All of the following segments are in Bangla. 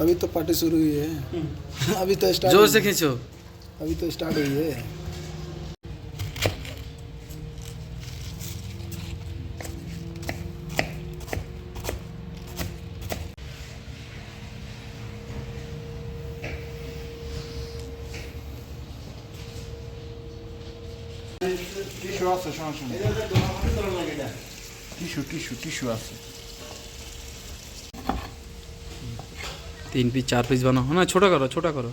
अभी तो पार्टी शुरू हुई है। अभी तो स्टार्ट ज़ोर से खींचो। अभी तो स्टार्ट हुई है। টিস্যু আছে সমস্যা নেই টিস্যু টিস্যু টিস্যু আছে। তিন পিস চার পিস বানাও। না ছোট করো ছোট করো।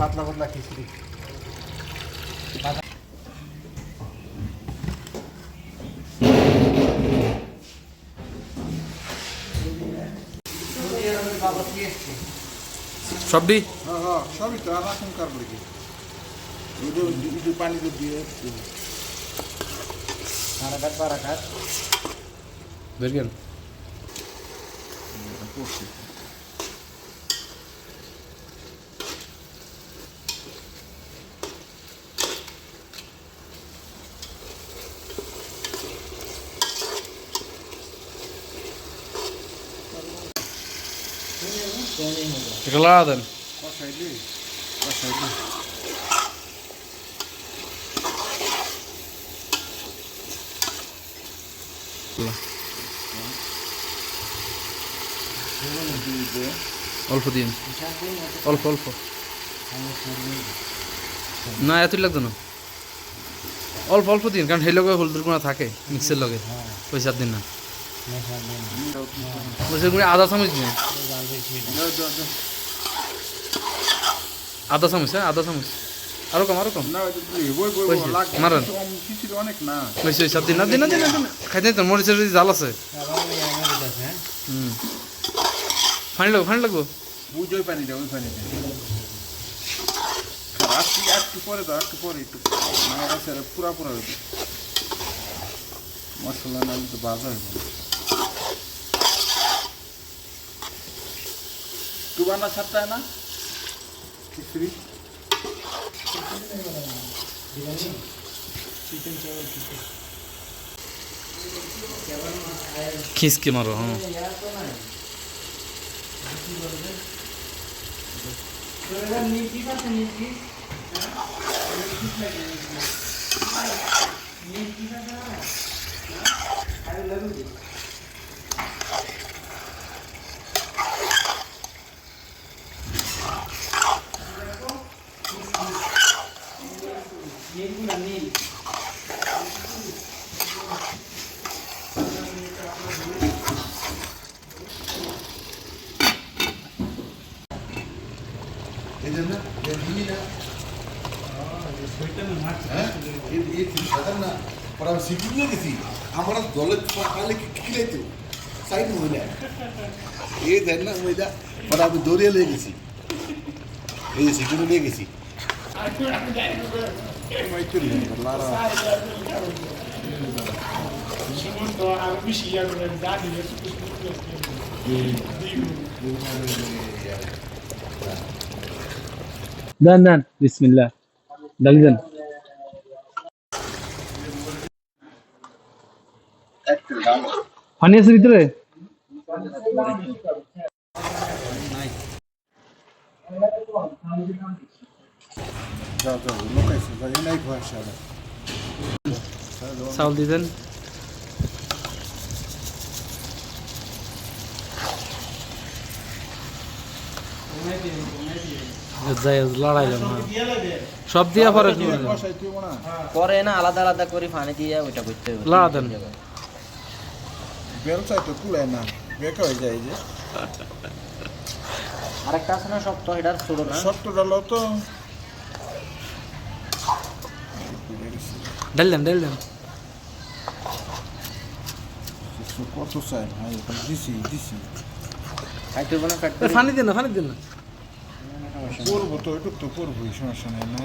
পাতলা পাতলা খিচুড়ি। সবডি? হ্যাঁ হ্যাঁ সবই তো আর রাখুন কার করে কি? ইদু পানি তো দিয়ে বারাকাত বারাকাত বের গেল এটা লাগা দেন অল্প দিন। অল্প অল্প। না, এতই লাগতো না। অল্প অল্প দিন, কারণ সেই লগে হলদুর গুঁড়া থাকে, মিক্সের লগে। পয়সার দিন না। আধা চামচ দিন আধা চামচ হ্যাঁ আধা চামচ। আরও কম আরও কম। মারেন। হয়েছে দিন, না দিন না দিন। খাইতে তো, মরিচের জাল আছে। ফানি লাগবো ফানি লাগবো বুঝ পানি দাও ওই পানি একটু পরে দাও একটু পরে একটু পুরা পুরা হইবে মশলা না তো হইবে তু বানা ছাড়তা না খিচুড়ি খিসকে মারো হ্যাঁ সিটি নিয়ে গেছি আমরা দলের পালে খিলাইতো সাইড মহিলা এই দেন না মহিলা পরে আমি দৌড়িয়ে নিয়ে গেছি এই যে সিটি নিয়ে গেছি দেন দেন বিসমিল্লাহ। ডালি দেন। পানি আছে ভিতরে? চাউল দিয়ে দেন। যাই লড়াইলাম না সব দিয়া পরে পরে না আলাদা আলাদা করে পানি দিয়ে ওইটা করতে হবে। লাড়া দেন। তো কুলায় না বেকা হয়ে যায় যে। আরেকটা আছে না শক্ত এটার ছোট না। শক্ত ডালো তো। ডাল দেন ডাল দেন। কত চাই ভাই দিছি দিছি। খাইতে হবে না ফ্যাট এ, পানি দেন না পানি দেন না। করব তো ওইটুক তো করবোই সমস্যা নেই না